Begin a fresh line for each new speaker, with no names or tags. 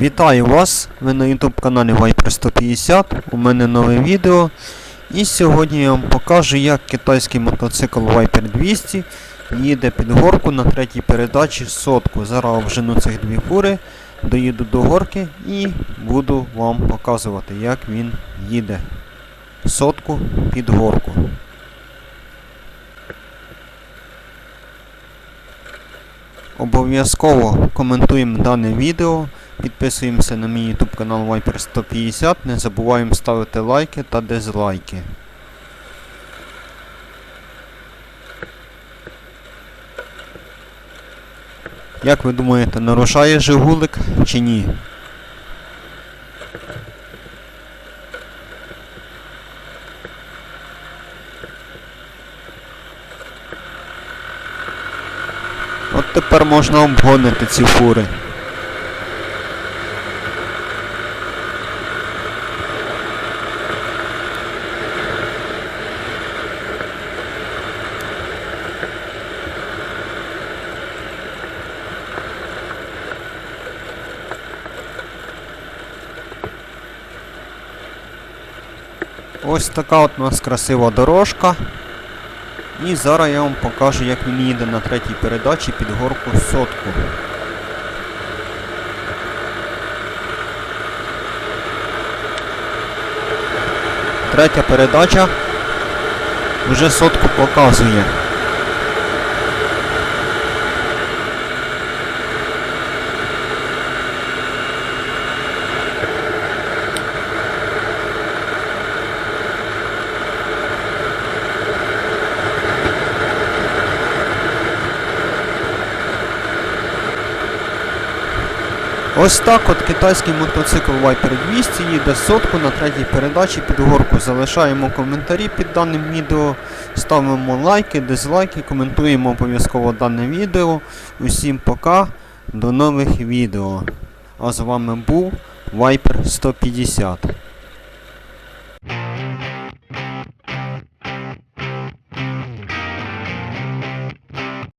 Вітаю вас! Ви на YouTube каналі Viper 150. У мене нове відео. І сьогодні я вам покажу, як китайський мотоцикл Viper 200 їде під горку на третій передачі сотку. Зараз обжену цих дві фури, доїду до горки і буду вам показувати, як він їде сотку під горку. Обов'язково коментуємо дане відео, підписуємося на мій YouTube канал Viper 150, не забуваємо ставити лайки та дизлайки. Як ви думаєте, нарушає Жигулик чи ні? От тепер можна обгонити ці фури. Ось така от у нас красива дорожка. І зараз я вам покажу, як він їде на третій передачі під горку сотку. Третя передача вже сотку показує. Ось так от китайський мотоцикл Viper 200 їде сотку на третій передачі під горку. Залишаємо коментарі під даним відео, ставимо лайки, дизлайки, коментуємо обов'язково дане відео. Усім пока, до нових відео. А з вами був Viper 150.